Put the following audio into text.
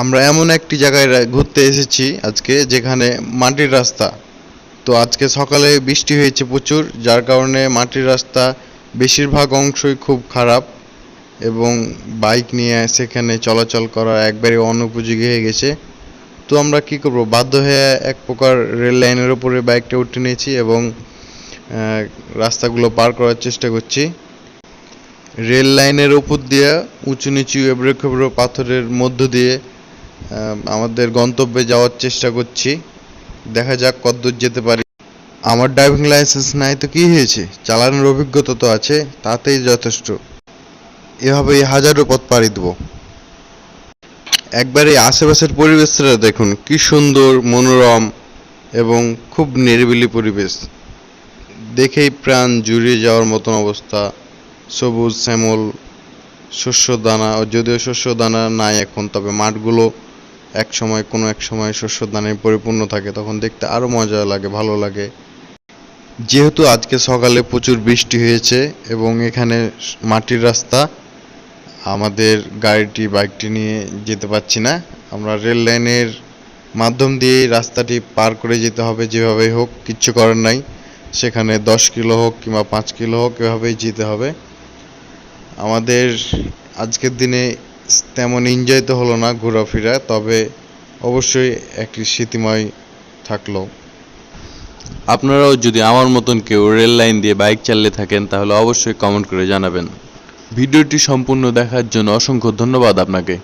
আমরা এমন একটি জায়গায় ঘুরতে এসেছি আজকে যেখানে মাটির রাস্তা। তো আজকে সকালে বৃষ্টি হয়েছে প্রচুর, যার কারণে মাটির রাস্তা বেশিরভাগ অংশই খুব খারাপ এবং বাইক নিয়ে সেখানে চলাচল করা একবারে অনুপযোগী হয়ে গেছে। তো আমরা কি করব? বাধ্য হয়ে এক প্রকার রেল লাইনের ওপরে বাইকটা উঠে নিয়েছি এবং রাস্তাগুলো পার করার চেষ্টা করছি। রেল লাইনের উপর দিয়ে উঁচু নিচু এবড়ো খেবড়ো পাথরের মধ্য দিয়ে আমাদের গন্তব্যে যাওয়ার চেষ্টা করছি। দেখা যাক কতদূর যেতে পারি। আমার ড্রাইভিং লাইসেন্স নাই তো কি হয়েছে? চালানোর অভিজ্ঞতা তো আছে, তাতেই যথেষ্ট। এভাবেই হাজারো পথ পাড়ি দেবো। একবারে আশেপাশের পরিবেশটা দেখুন, কি সুন্দর, মনোরম এবং খুব নিরিবিলি পরিবেশ। দেখেই প্রাণ জুড়িয়ে যাওয়ার মতন অবস্থা। সবুজ শ্যামল শস্য দানা যদিও শস্য দানা নাই এখন, তবে মাঠগুলো এক সময় কোনো এক সময় শস্য দানায় পরিপূর্ণ থাকে, তখন দেখতে আরও মজা লাগে, ভালো লাগে। যেহেতু আজকে সকালে প্রচুর বৃষ্টি হয়েছে এবং এখানে মাটির রাস্তা, আমাদের গাড়িটি, বাইকটি নিয়ে যেতে পারছি না। আমরা রেল লাইনের মাধ্যম দিয়ে রাস্তাটি পার করে যেতে হবে যেভাবেই হোক, কিচ্ছু করার নাই। সেখানে দশ কিলো হোক কিংবা পাঁচ কিলো হোক এভাবেই যেতে হবে। আমাদের আজকের দিনে তেমন এনজয় তো হলো না ঘোরাফেরা, তবে অবশ্যই একটি স্মৃতিময় থাকল। আপনারাও যদি আমার মতন কেউ রেল লাইন দিয়ে বাইক চালিয়ে থাকেন, তাহলে অবশ্যই কমেন্ট করে জানাবেন। ভিডিওটি সম্পূর্ণ দেখার জন্য অসংখ্য ধন্যবাদ আপনাকে।